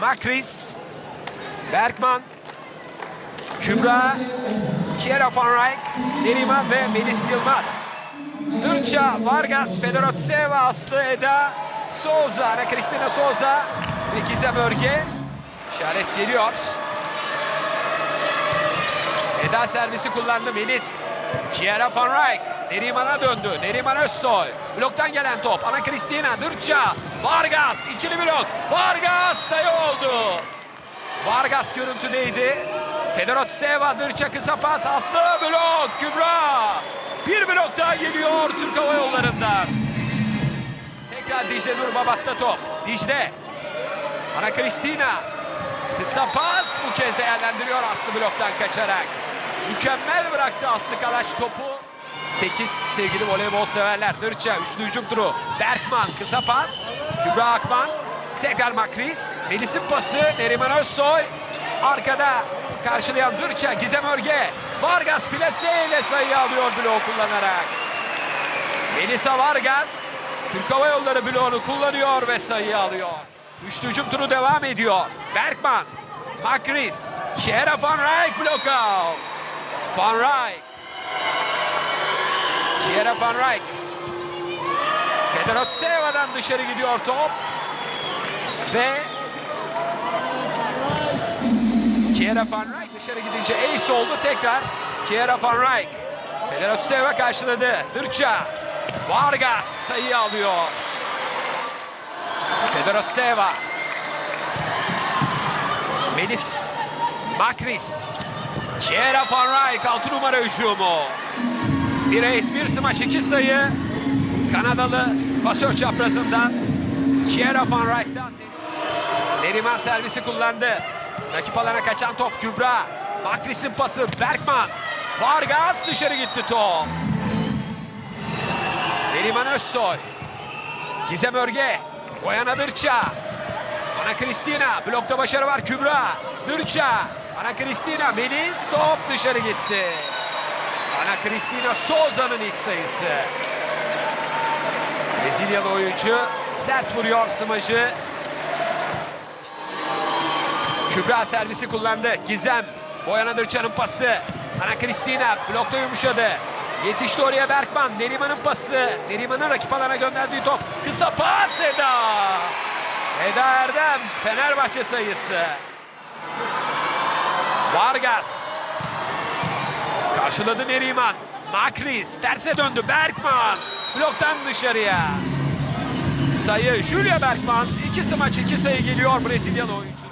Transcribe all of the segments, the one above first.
Makris. Berkman. Kübra. Kiera Van Rijk. Neriman ve Melis Yılmaz. Dırça, Vargas, Fedorotseva, Aslı, Eda, Souza, Ana Cristina Souza ve Gizem Örge. İşaret geliyor. Eda servisi kullandı Melis. Kiera Van Rijk. Neriman'a döndü. Neriman Özsoy. Bloktan gelen top. Ana Cristina, Dırça, Vargas. ikili blok. Vargas sayı oldu. Vargas görüntüdeydi. Fedorotseva, Dırça kısa pas. Aslı blok. Kübra. Bir blok daha geliyor Türk Hava Yolları'ndan. Tekrar Dicle Nur Babat'ta top. Dicle. Ana Cristina. Kısa pas bu kez değerlendiriyor Aslı bloktan kaçarak. Mükemmel bıraktı Aslı Kalaç topu. 8 sevgili voleybol severler. Dırça üçlü hücum turu. Berkman kısa pas. Kübra Akman. Tekrar Makris. Melis'in pası. Neriman Özsoy. Arkada karşılayan Dırça. Gizem Örge. Vargas plase ile sayı alıyor bloğu kullanarak. Melisa Vargas. Türk Hava Yolları bloğunu kullanıyor ve sayı alıyor. Üçlü hücum turu devam ediyor. Berkman. Makris. Kiera Van Rijk blokout. Van Rijk. Kiera Van Rijk. Fedorotseva'dan dışarı gidiyor top. Ve Kiera Van Rijk dışarı gidince ace oldu tekrar. Kiera Van Rijk. Fedorotseva karşıladı. Dırça. Vargas sayı alıyor. Fedorotseva. Melis. Makris. Kiera Van Rijk 6 numara hücumu. Bir ace bir smaç iki sayı. Kanadalı pasör çaprazından Kiera Van Rijk'tan Neriman servisi kullandı. Rakip alana kaçan top Kübra. Makris'in pası Berkman. Vargas dışarı gitti top. Neriman Özsoy. Gizem Örge. Boyana Dırça. Ana Kristina. Blokta başarı var Kübra. Dırça. Ana Kristina. Melis top dışarı gitti. Ana Cristina Souza'nın ilk sayısı. Brezilyalı oyuncu sert vuruyor smacı. Kübra servisi kullandı. Gizem. Boyana Dırça'nın pası. Ana Cristina blokta yumuşadı. Yetişti oraya Berkman. Neriman'ın pası. Neriman'ın rakip alana gönderdiği top. Kısa pas Eda. Eda Erdem. Fenerbahçe sayısı. Vargas. Karşıladı Neriman. Makris terse döndü. Berkman. Bloktan dışarıya. Sayı Julia Berkman. İki smaç iki sayı geliyor Brezilyalı oyuncu.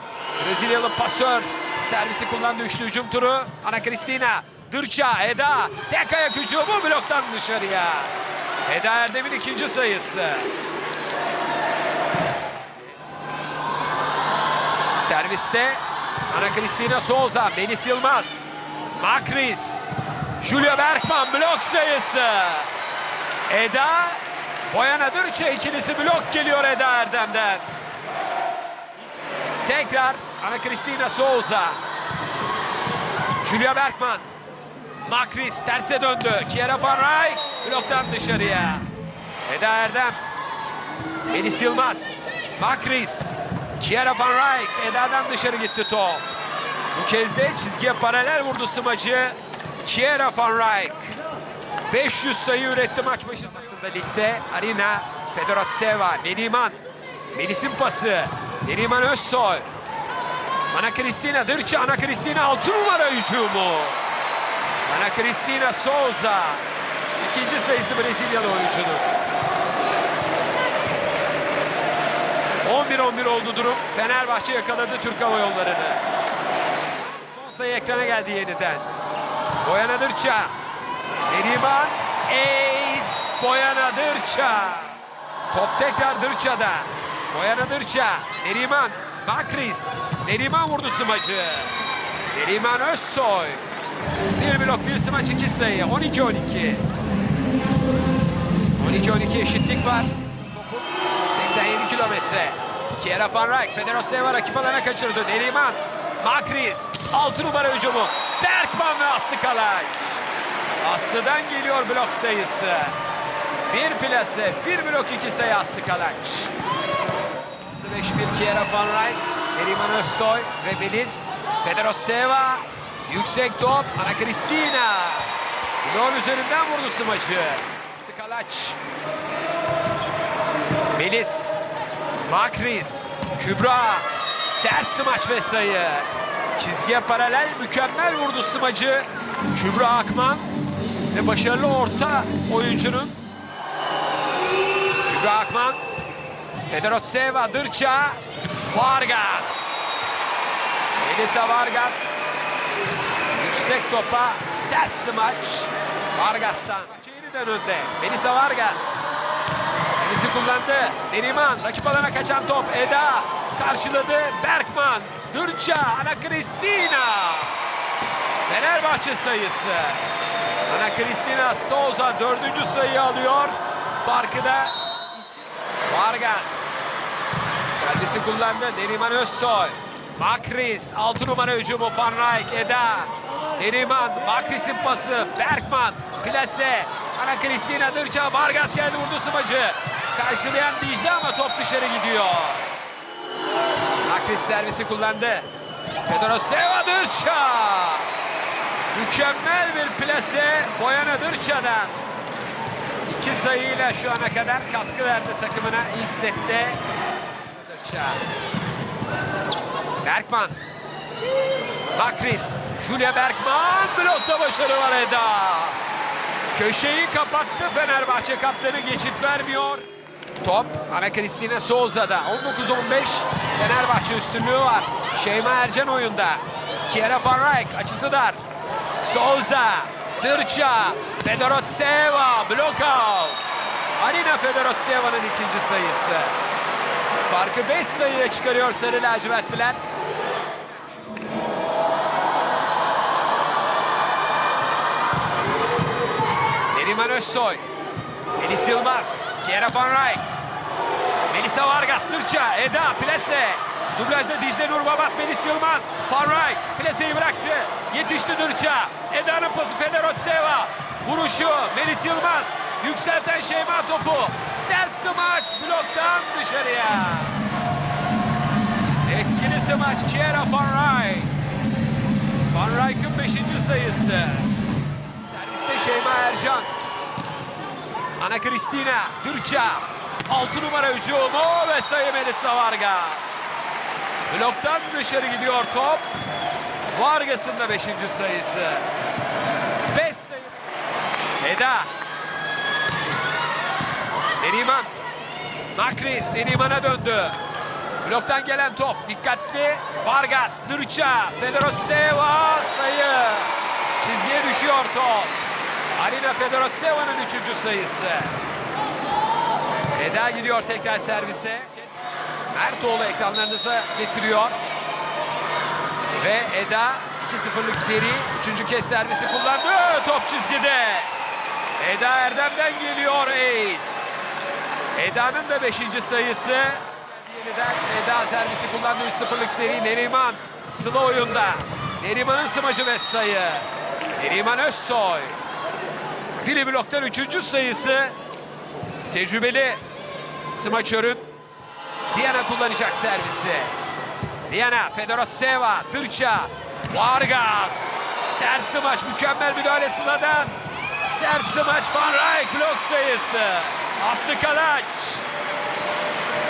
Brezilyalı pasör servisi kullandı üçlü hücum turu. Ana Cristina. Dırça, Eda. Tek ayak hücumu bloktan dışarıya. Eda Erdem'in ikinci sayısı. Serviste Ana Cristina Souza, Melis Yılmaz. Makris. Julia Berkman blok sayısı. Eda. Boyana Dırça ikilisi blok geliyor Eda Erdem'den. Tekrar Ana Cristina Souza. Julia Berkman. Makris terse döndü. Kiera Van Rijk bloktan dışarıya. Eda Erdem. Melis Yılmaz. Makris. Kiera Van Rijk. Eda'dan dışarı gitti top. Bu kez de çizgiye paralel vurdu smacı. Kiera Van Rijk. 500 sayı üretti maç başı aslında ligde. Arina Fedorotseva, Neriman. Melis'in pası. Neriman Özsoy. Ana Cristina Dırça, Ana Cristina 6 numara hücumu. Ana Cristina Souza. İkinci sayısı Brezilyalı oyuncunun. 11-11 oldu durum. Fenerbahçe yakaladı Türk Hava Yolları'nı. Son sayı ekrana geldi yeniden. Boyana Dırça. Neriman. Ace. Boyana Dırça. Top tekrar Dırça'da. Boyana Dırça. Neriman. Makris. Neriman vurdu smacı. Neriman Özsoy. Bir blok bir smaç iki sayı. 12-12. 12-12 eşitlik var. Topun 87 kilometre. Kiera Van Rijk. Federoseva rakip alana kaçırdı. Neriman. Makris. 6 numara hücumu. Berkman ve Aslı Kalaç. Aslı'dan geliyor blok sayısı. Bir plase, bir blok iki sayı Aslı Kalaç. 5-1 Kiera Van Rijk. Neriman Özsoy ve Beliz. Federoseva. Yüksek top. Ana Kristina. Bloğun üzerinden vurdu smacı. Stikalaç. Beliz. Makris. Kübra. Sert smaç ve sayı. Çizgiye paralel mükemmel vurdu smacı. Kübra Akman. Ve başarılı orta oyuncunun. Kübra Akman. Federotseva, Dırça. Vargas. Elisa Vargas. Yüksek topa sert smaç. Vargas'tan. Yeniden önde. Melisa Vargas. Servisi kullandı. Neriman rakip alana kaçan top. Eda karşıladı. Berkman. Dırça. Ana Kristina. Fenerbahçe sayısı. Ana Kristina Souza dördüncü sayıyı alıyor. Farkı da. Vargas. Servisi kullandı. Neriman Özsoy. Makris. Altı numara hücumu Van Rijk. Eda. Neriman. Makris'in pası. Berkman. Plase. Ana Kristina Dırça. Vargas geldi vurdu smacı. Karşılayan Dicle ama top dışarı gidiyor. Makris servisi kullandı. Fedoroseva Dırça. Mükemmel bir plase Boyana Dırça'dan. İki sayıyla şu ana kadar katkı verdi takımına ilk sette. Dırça. Berkman. Makris. Julia Berkman. Blokta başarı var Eda. Köşeyi kapattı Fenerbahçe kaptanı geçit vermiyor. Top Ana Kristina Souza'da 19-15 Fenerbahçe üstünlüğü var. Şeyma Ercan oyunda. Kiera Van açısı dar. Souza, Dırça, Fedorotseva, blokout. Arina Fedorotseva'nın ikinci sayısı. Farkı 5 sayıya çıkarıyor Sarı Lacivertliler. Neriman Özsoy, Melis Yılmaz, Kiera Van Rijk, Melisa Vargas, Tırça, Eda, Plase. Dublajda Dicle Nur Babat, Melis Yılmaz, Van Rijk, Plase'yi bıraktı. Yetişti Dırça, Eda'nın pası Federotseva. Vuruşu Melis Yılmaz, yükselten Şeyma topu. Sert smaç bloktan dışarıya. Etkili smaç Kiera Van Rijk. Van Rijk'ın beşinci sayısı. Ana Kristina, Dırça. 6 numara hücumu ve sayı Melisa Vargas. Bloktan dışarı gidiyor top. Vargas'ın da 5. sayısı. 5 sayı. Eda. Neriman. Makris Neriman'a döndü. Bloktan gelen top. Dikkatli. Vargas, Dırça, Fedorotseva sayı. Çizgiye düşüyor top. Arina Fedorotseva'nın 3. sayısı. Eda gidiyor tekrar servise. Mertoğlu ekranlarınıza getiriyor. Ve Eda 2-0'lık seri. Üçüncü kez servisi kullandı. Top çizgide. Eda Erdem'den geliyor ace. Eda'nın da 5. sayısı. Yeniden Eda servisi kullandı. 3-0'lık seri. Neriman sıla oyunda. Neriman'ın smacı ve sayı. Neriman Özsoy. Biri bloktan 3. sayısı. Tecrübeli smaçörün Diana kullanacak servisi. Diana, Fedorotseva, Dırça, Vargas. Sert smaç, mükemmel müdahale Sıla'dan. Sert smaç, Van Rijk blok sayısı. Aslı Kalaç.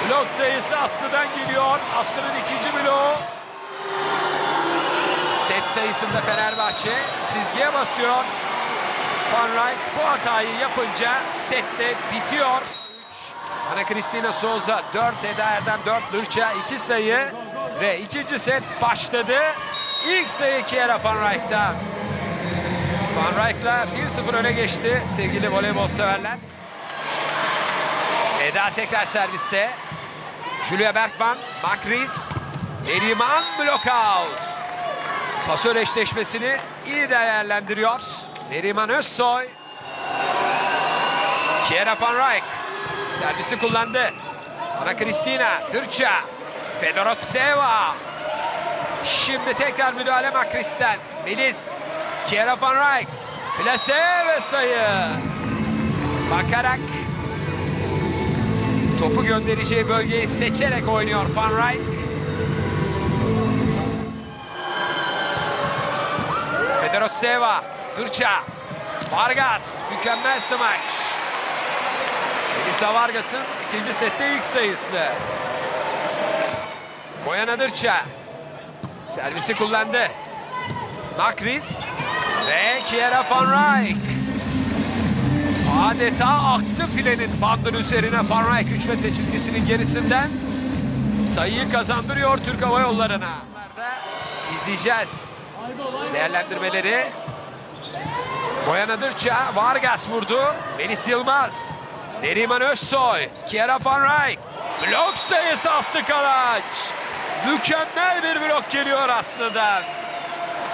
Blok sayısı Aslı'dan geliyor. Aslı'nın ikinci bloğu. Set sayısında Fenerbahçe çizgiye basıyor. Van Rijk bu hatayı yapınca sette bitiyor. 3. Ana Cristina Souza 4, Eda Erdem 4, Dırça 2 sayı ve ikinci set başladı. İlk sayı Kiera Van Rijk'tan. Van Rijk'la 1-0 öne geçti sevgili voleybol severler. Eda tekrar serviste. Julia Berkman, Makris, Neriman blokout. Pasör eşleşmesini iyi değerlendiriyor. Neriman Özsoy. Kiera van Rijk. Servisi kullandı. Ana Kristina. Dırça. Fedoratseva. Şimdi tekrar müdahale Makris'ten. Melis. Kiera van Rijk. Plase ve sayı. Bakarak topu göndereceği bölgeyi seçerek oynuyor Van Rijk. Fedorotseva Dırça. Vargas. Mükemmel smaç. Elisa Vargas'ın ikinci sette ilk sayısı. Boyana Dırça. Servisi kullandı. Makris ve Kiera Van Rijk. Adeta aktı filenin bandın üzerine Van Rijk 3 metre çizgisinin gerisinden sayıyı kazandırıyor Türk Hava Yolları'na. İzleyeceğiz değerlendirmeleri. Boyana Dırça, Vargas vurdu. Melis Yılmaz, Neriman Özsoy, Kiera Van Rijk. Blok sayısı Aslı Kalaç. Mükemmel bir blok geliyor Aslı'dan.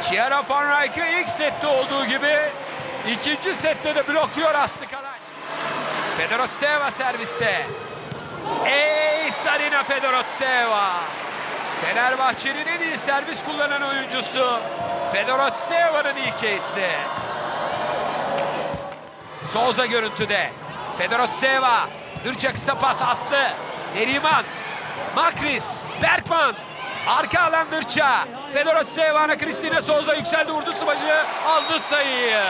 Kiera Van Rijk'ı ilk sette olduğu gibi ikinci sette de blokluyor Aslı Kalaç. Fedorotseva serviste. Ey Sarina Fedorotseva. Fenerbahçe'nin en iyi servis kullanan oyuncusu. Fedorotseva'nın ilk case'i. Souza görüntüde. Fedorotseva. Dırca kısa pas Aslı. Neriman. Makris. Berkman. Arka alan Dırça. Fedorotseva ana Kristina Souza yükseldi vurdu smacı. Aldı sayıyı.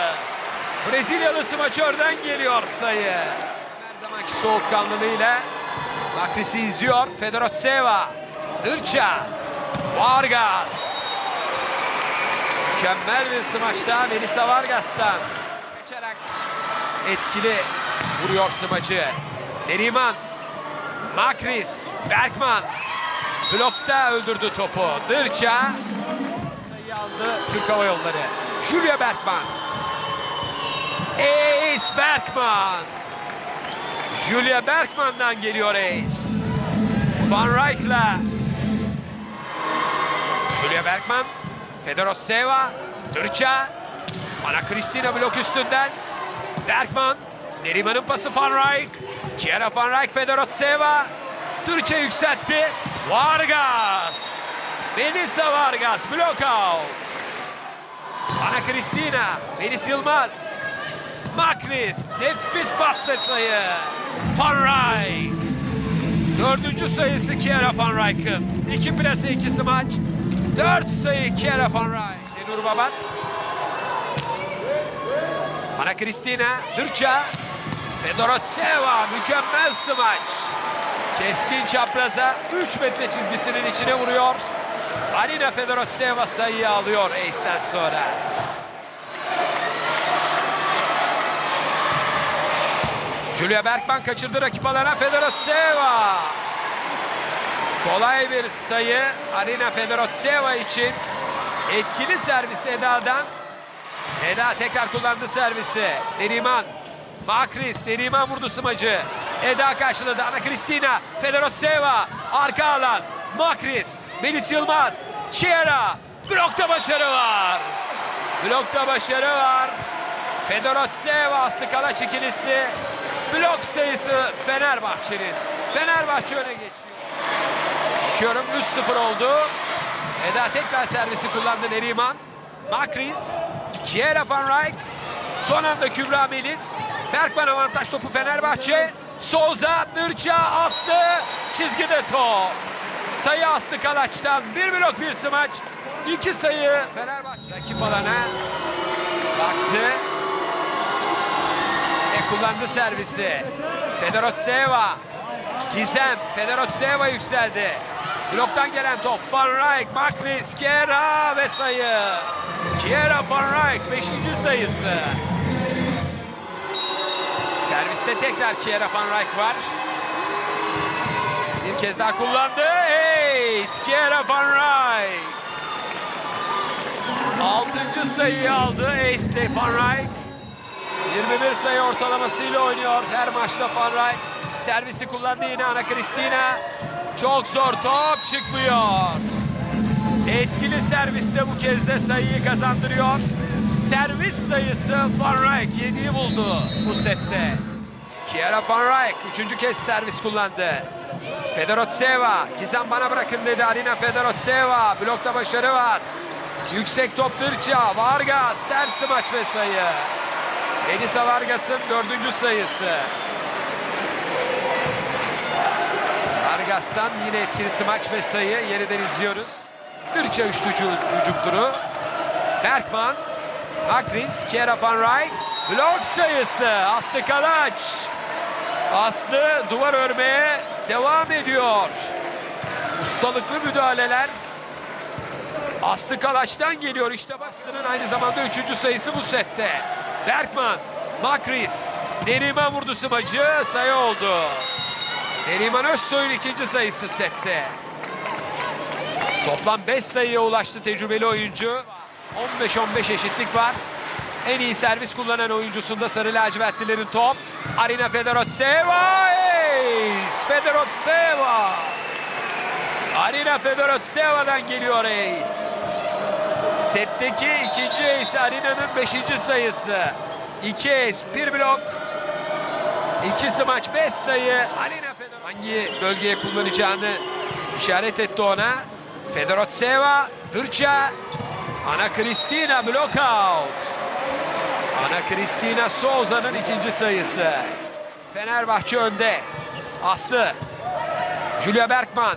Brezilyalı smaçörden geliyor sayı. Her zamanki soğukkanlılığıyla Makris'i izliyor. Fedorotseva. Dırça. Vargas. Mükemmel bir smaç daha Melisa Vargas'tan. Kaçarak etkili vuruyor smacı. Neriman. Makris. Berkman. Blokta öldürdü topu. Dırça. Sayı aldı Türk Hava Yolları. Julia Berkman. Ace Berkman. Julia Berkman'dan geliyor Ace. Van Rijk'la. Julia Berkman. Fedorotseva. Dırça. Ana Kristina blok üstünden. Berkman. Neriman'ın pası Van Rijk. Kiera Van Rijk Fedorotseva. Dırça yükseltti. Vargas. Melisa Vargas blok out. Ana Kristina. Melis Yılmaz. Makris. Nefis pas ve sayı. Van Rijk. Dördüncü sayısı Kiera Van Rijk'ın. İki plase iki smaç. Dört sayı Kiera Van Rijk. Şenur Babat. Ana Kristina. Dırça. Fedorotseva. Mükemmel smaç. Keskin çapraza 3 metre çizgisinin içine vuruyor. Alina Fedorotseva sayıyı alıyor Ace'den sonra. Julia Berkman kaçırdı rakip alana Fedorotseva. Kolay bir sayı Alina Fedorotseva için. Etkili servis Eda'dan. Eda tekrar kullandı servisi. Neriman. Makris. Neriman vurdu smacı. Eda karşıladı. Ana Kristina. Fedorotseva. Arka alan. Makris. Melis Yılmaz. Kiera. Blokta başarı var. Blokta başarı var. Fedorotseva Aslı Kalaç ikilisi. Blok sayısı Fenerbahçe'nin. Fenerbahçe öne geçiyor. Bakıyorum 3-0 oldu. Eda tekrar servisi kullandı Neriman. Makris. Kiera Van Rijk. Son anda Kübra Melis. Berkman avantaj topu Fenerbahçe. Souza, Nırça, Aslı. Çizgide top. Sayı Aslı Kalaç'tan. Bir blok bir smaç. İki sayı Fenerbahçe. Rakip alana baktı. Ve kullandı servisi. Fedorotseva. Gizem. Fedorotseva yükseldi. Bloktan gelen top. Van Rijk, Makris, Kiera ve sayı. Kiera Van Rijk beşinci sayısı. Serviste tekrar Kiera Van Rijk var. Bir kez daha kullandı. Ace Kiera Van Rijk. Altıncı sayıyı aldı Ace'le Van Rijk. 21 sayı ortalamasıyla oynuyor her maçta Van Rijk. Servisi kullandı yine Ana Kristina. Çok zor top çıkmıyor. Etkili serviste bu kez de sayıyı kazandırıyor. Servis sayısı Van Rijk 7'yi buldu bu sette. Kiera Van Rijk üçüncü kez servis kullandı. Fedorotseva, Gizem bana bırakın dedi Alina Fedorotseva. Blokta başarı var. Yüksek top Dırça, Vargas, sert smaç ve sayı. Elisa Vargas'ın dördüncü sayısı. Vargas'tan yine etkili smaç ve sayı yeniden izliyoruz. Dırça üçlücü hücum turu. Berkman, Makris, Kiera Van Rijk. Blok sayısı Aslı Kalaç. Aslı duvar örmeye devam ediyor. Ustalıklı müdahaleler Aslı Kalaç'tan geliyor. İşte Aslı'nın aynı zamanda üçüncü sayısı bu sette. Berkman, Makris, Neriman vurdu smacı sayı oldu. Neriman Özsoy'un ikinci sayısı sette. Toplam 5 sayıya ulaştı tecrübeli oyuncu. 15-15 eşitlik var. En iyi servis kullanan oyuncusunda sarı lacivertlilerin top. Arina Fedorotseva. Ace! Fedorotseva. Arina Fedorotseva'dan geliyor ace. Setteki ikinci ace Arina'nın beşinci sayısı. İki ace, bir blok. İki smaç, beş sayı. Arina hangi bölgeye kullanacağını işaret etti ona. Fedorotseva, Dırça, Ana Kristina blockout. Ana Kristina Souza'nın ikinci sayısı. Fenerbahçe önde. Aslı. Julia Berkman.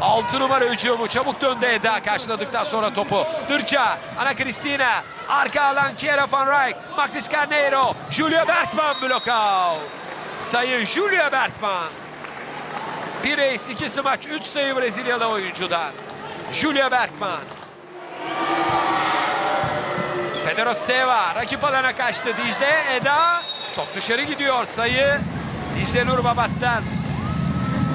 6 numara hücumu çabuk döndü Eda karşıladıktan sonra topu. Dırça, Ana Kristina, arka alan Kiera Van Rijk, Makris Carneiro, Julia Berkman blockout. Sayı Julia Berkman. Bir ace, iki smaç, üç sayı Brezilyalı oyuncudan. Julia Berkman. Fedorotseva rakip alana kaçtı. Dicle, Eda. Top dışarı gidiyor sayı. Dicle Nurbabat'tan.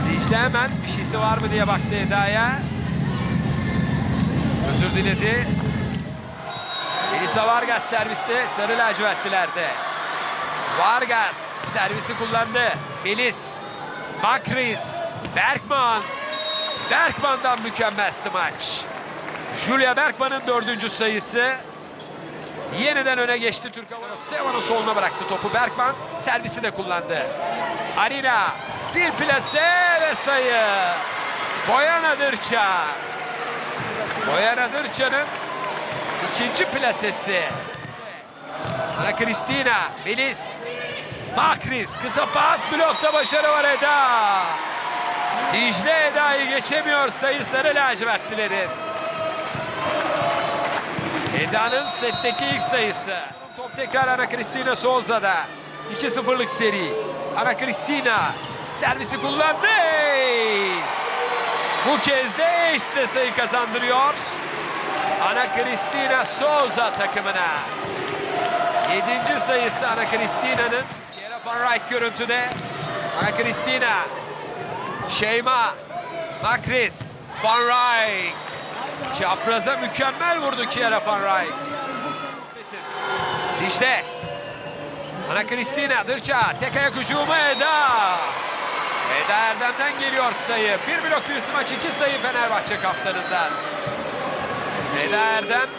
Dicle hemen bir şeysi var mı diye baktı Eda'ya. Özür diledi. Elisa Vargas serviste sarı lacivertlilerde. Vargas servisi kullandı. Melis, Makris, Berkman. Berkman'dan mükemmel smaç. Julia Berkman'ın dördüncü sayısı. Yeniden öne geçti Türk Hava. Seva'nın soluna bıraktı topu. Berkman servisi de kullandı. Arina bir plase ve sayı. Boyana Dırça. Boyana Dırça'nın ikinci plasesi. Ana Kristina, Melis, Makris, kısa pas, blokta başarı var Eda. Dicle Eda'yı geçemiyor sayı sarı lacivertlilerin. Eda'nın setteki ilk sayısı. Top tekrar Ana Cristina Souza'da. 2-0'lık seri. Ana Cristina servisi kullandı. Ace. Bu kez de Ace de sayı kazandırıyor. Ana Cristina Souza takımına. Yedinci sayısı Ana Cristina'nın. Van Rijk görüntüde. Ana Cristina. Şeyma. Makris. Van Rijk. Çapraza mükemmel vurdu Kiera Van Rijk. Dicle. Ana Kristina Dırça. Tek ayak hücumu Eda. Eda Erdem'den geliyor sayı. Bir blok bir smaç iki sayı Fenerbahçe kaptanından. Eda Erdem.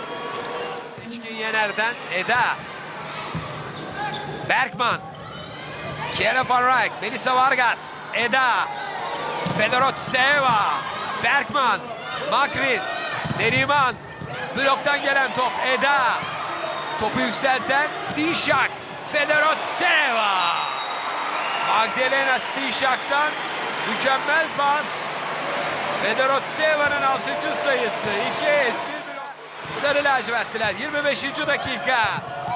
Seçkin Yener'den Eda. Berkman. Kiera Van Rijk. Melisa Vargas. Eda. Fedorotseva. Berkman. Makris. Neriman. Bloktan gelen top. Eda. Topu yükselten Stishak. Fedorotseva. Magdalena Stishak'tan mükemmel pas. Fedorotseva'nın 6. sayısı. 2 es, 1 blok. Sarı lacivertliler 25. dakika.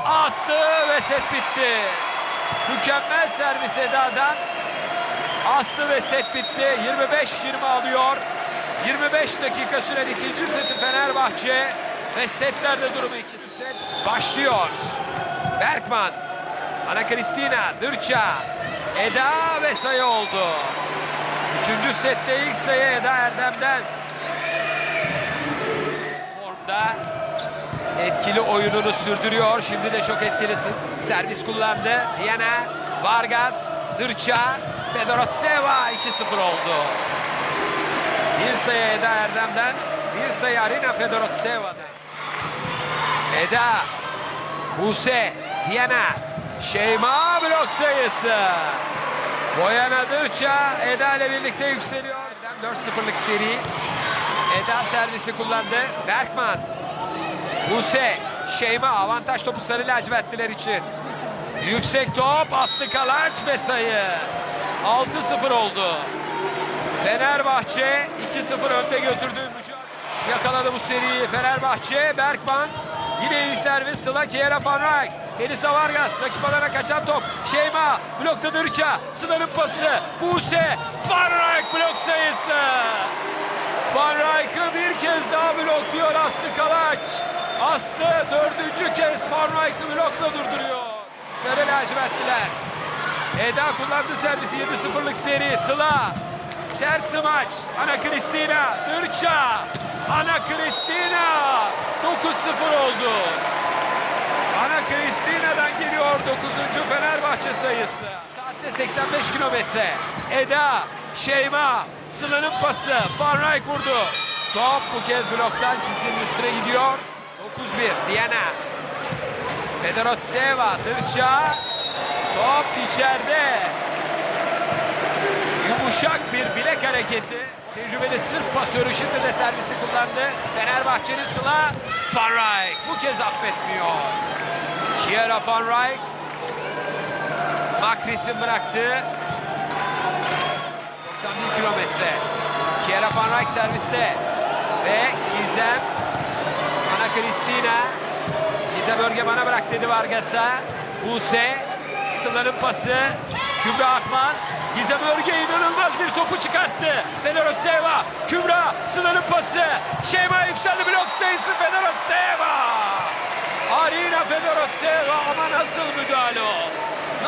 Aslı ve set bitti. Mükemmel servis Eda'dan. Aslı ve set bitti. 25-20 alıyor. 25 dakika süren ikinci seti Fenerbahçe ve setlerde durumu ikisi set başlıyor. Berkman, Ana Kristina, Dırça, Eda ve sayı oldu. Üçüncü sette ilk sayı Eda Erdem'den. Formda etkili oyununu sürdürüyor. Şimdi de çok etkilisin. Servis kullandı. Diana, Vargas, Dırça, Fedorotseva 2-0 oldu. Bir sayı Eda Erdem'den, bir sayı Arina Fedorotseva'dan. Eda, Buse, Diana, Şeyma blok sayısı. Boyana Dırça Eda ile birlikte yükseliyor. 4-0'lık seri. Eda servisi kullandı. Berkman, Buse, Şeyma avantaj topu sarı lacivertliler için. Yüksek top Aslı Kalaç ve sayı. 6-0 oldu. Fenerbahçe 2-0 önde götürdüğü yakaladı bu seriyi. Fenerbahçe Berkman Yine iyi servis Sıla Kiera Van Rijk. Elisa Vargas rakip alana kaçan top. Şeyma blokta Dırça. Sıla'nın pası. Buse. Van Rijk blok sayısı. Van Rijk'ı bir kez daha blokluyor Aslı Kalaç. Aslı dördüncü kez Van Rijk'ı blokla durduruyor. Sarı lacivertliler. Eda kullandı servisi 7-0'lık seri. Sıla. Sert smaç. Ana Kristina. Dırça. Ana Kristina. 9-0 oldu. Ana Kristina'dan geliyor 9. Fenerbahçe sayısı. Saatte 85 kilometre. Eda, Şeyma, Sıla'nın pası. Van Rijk vurdu. Top bu kez bloktan çizginin üstüne gidiyor. 9-1 Diana. Fedorotseva, Dırça. Top içeride. Yumuşak bir bilek hareketi. Tecrübeli Sırp pasörü şimdi de servisi kullandı. Fenerbahçe'nin Sıla Van Rijk bu kez affetmiyor. Kiera Van Rijk Makris'in bıraktığı 91 kilometre. Kiera Van Rijk serviste ve Gizem Ana Kristina Gizem Örge bana bırak dedi Vargas'a. Buse Sıla'nın pası Kübra Akman Gizem Örge inanılmaz bir topu çıkarttı. Fenerotseva Kübra Sıla'nın pası Şeyma yükseldi blok sayısı Fenerotseva Arina Fenerotseva ama nasıl müdahale o?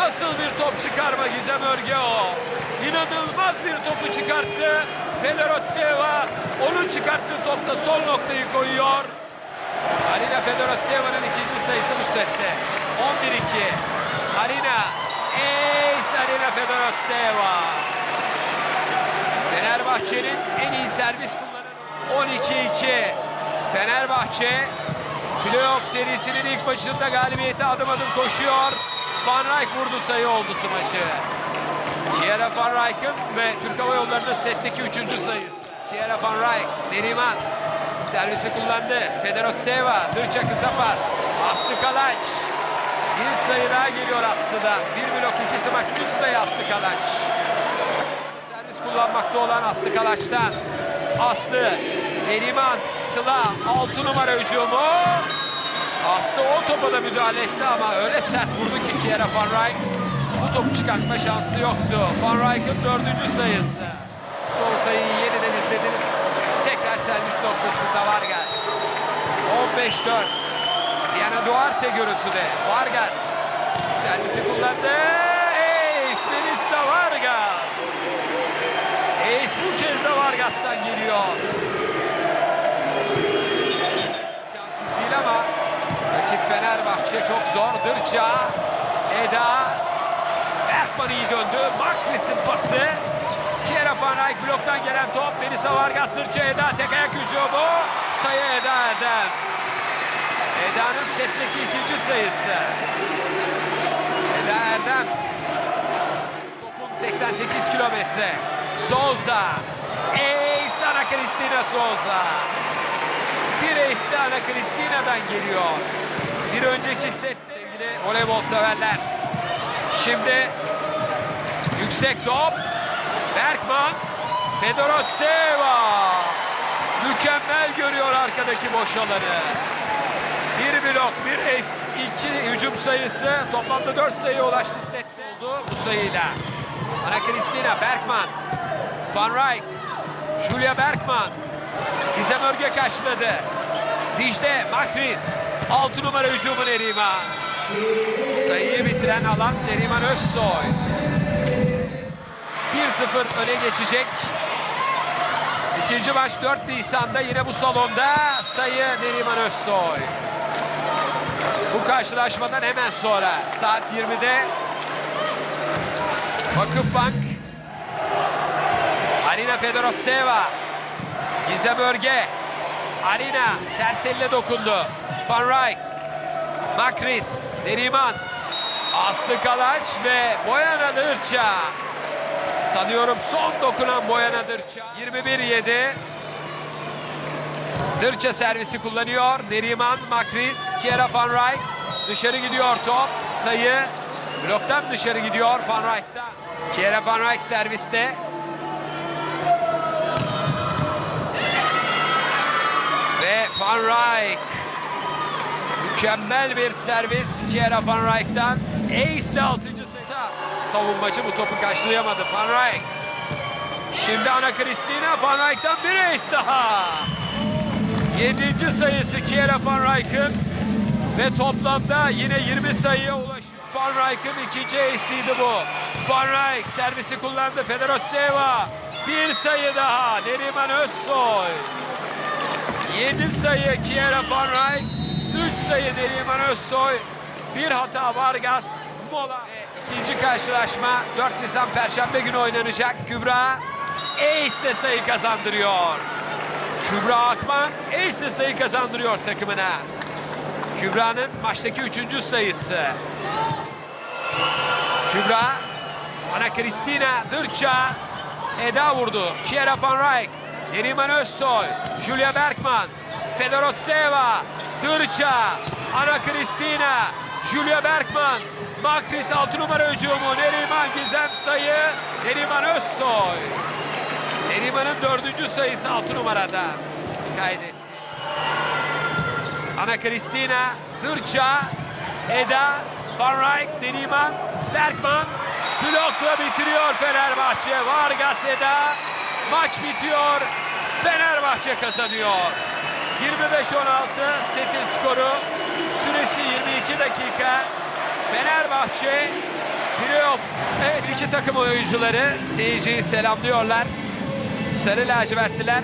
Nasıl bir top çıkarma Gizem Örge o? İnanılmaz bir topu çıkarttı. Fenerotseva onun çıkarttığı topta sol noktayı koyuyor. Arina Fedorovseva'nın ikinci sayısı bu sette. 11-2. Arina. Ace Arina Fedorovseva. Fenerbahçe'nin en iyi servis kullananı. 12-2. Fenerbahçe playoff serisinin ilk maçında galibiyete adım adım koşuyor. Van Rijk vurdu sayı oldu maçı. Kiera Van Rijk'ın ve Türk Hava Yolları'nın setteki üçüncü sayısı. Kiera Van Rijk, Neriman servisi kullandı. Federoseva, Dırça kısa pas. Aslı Kalaç. Bir sayı daha geliyor Aslı'dan. Bir blok iki smaç, üç sayı Aslı Kalaç. Servis kullanmakta olan Aslı Kalaç'tan. Aslı, Neriman, Sıla, altı numara hücumu. Aslı o topa da müdahale etti ama öyle sert vurdu ki Kiera Van Rijk. Bu topu çıkartma şansı yoktu. Van Rijk'ın dördüncü sayısı. Son sayıyı yeniden izlediniz. Servis noktasında Vargas. 15-4. Diana Duarte görüntüde. Vargas. Servisi kullandı. Ace Melissa Vargas. Ace bu kez de Vargas'tan geliyor. Şanssız değil ama rakip Fenerbahçe çok zor. Dırça, Eda, Berkman iyi döndü. Markris'in pası. Kiera Van Rijk bloktan gelen top. Melisa Vargas, Dırça, Eda tek ayak hücumu. Sayı Eda Erdem. Eda'nın setteki ikinci sayısı. Eda Erdem. Topun 88 kilometre. Souza. Ey sana Cristina Souza. Bir ace Ana Cristina'dan geliyor. Bir önceki set sevgili voleybol severler. Şimdi yüksek top. Berkman. Fedorotseva. Mükemmel görüyor arkadaki boş alanı. Bir blok, bir ace, iki hücum sayısı. Toplamda dört sayıya ulaştı sette oldu bu sayıyla. Ana Cristina, Berkman. Van Rijk. Julia Berkman. Gizem Örge karşıladı. Dicle, Makris. 6 numara hücumu Neriman. Sayıyı bitiren alan Neriman Özsoy. 1-0 öne geçecek. İkinci maç 4 Nisan'da yine bu salonda sayı Neriman Özsoy. Bu karşılaşmadan hemen sonra saat 20'de Vakıfbank Arina Fedorotseva Gizem Örge Arina ters elle dokundu. Van Rijk Makris Neriman Aslı Kalaç ve Boyana Dırça sanıyorum son dokunan Boyana Dırça 21-7 Dırça servisi kullanıyor. Neriman, Makris, Kiera Van Rijk. Dışarı gidiyor top. Sayı bloktan dışarı gidiyor Van Rijk'tan. Kiera Van Rijk serviste. Ve Van Rijk Mükemmel bir servis Kiera Van Rijk'tan. Ace ile 6. Savunmacı bu topu karşılayamadı. Van Rijk. Şimdi Ana Cristina Van Rijk'tan bir ace daha. 7. sayısı Kiera Van Rijk'ın ve toplamda yine 20 sayıya ulaşıyor. Van Rijk'ın ikinci ace'iydi bu. Van Rijk servisi kullandı. Federoseva bir sayı daha. Neriman Özsoy. 7 sayı Kiera Van Rijk. 3 sayı Neriman Özsoy. Bir hata Vargas. Mola. İkinci karşılaşma 4 Nisan Perşembe günü oynanacak. Kübra Ace ile sayı kazandırıyor. Kübra Akman Ace ile sayı kazandırıyor takımına. Kübra'nın maçtaki üçüncü sayısı. Kübra, Ana Cristina, Dırça, Eda vurdu. Kiera Van Rijk, Neriman Özsoy, Julia Berkman, Fedorotseva, Dırça, Ana Cristina, Julia Berkman, Makris 6 numara hücumu, Neriman Gizem sayı, Neriman Özsoy. Neriman'ın dördüncü sayısı 6 numarada kaydetti. Ana Cristina, Dırça, Eda, Van Rijk, Neriman, Berkman blokla bitiriyor Fenerbahçe. Vargas Eda, maç bitiyor. Fenerbahçe kazanıyor. 25-16 setin skoru. Süresi 22 dakika. Fenerbahçe playoff. Evet iki takım oyuncuları seyirciyi selamlıyorlar. Sarı lacivertliler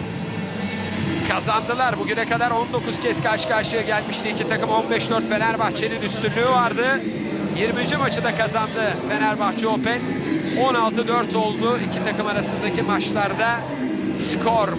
kazandılar. Bugüne kadar 19 kez karşı karşıya gelmişti. İki takım 15-4 Fenerbahçe'nin üstünlüğü vardı. 20. maçı da kazandı Fenerbahçe Open. 16-4 oldu iki takım arasındaki maçlarda skor.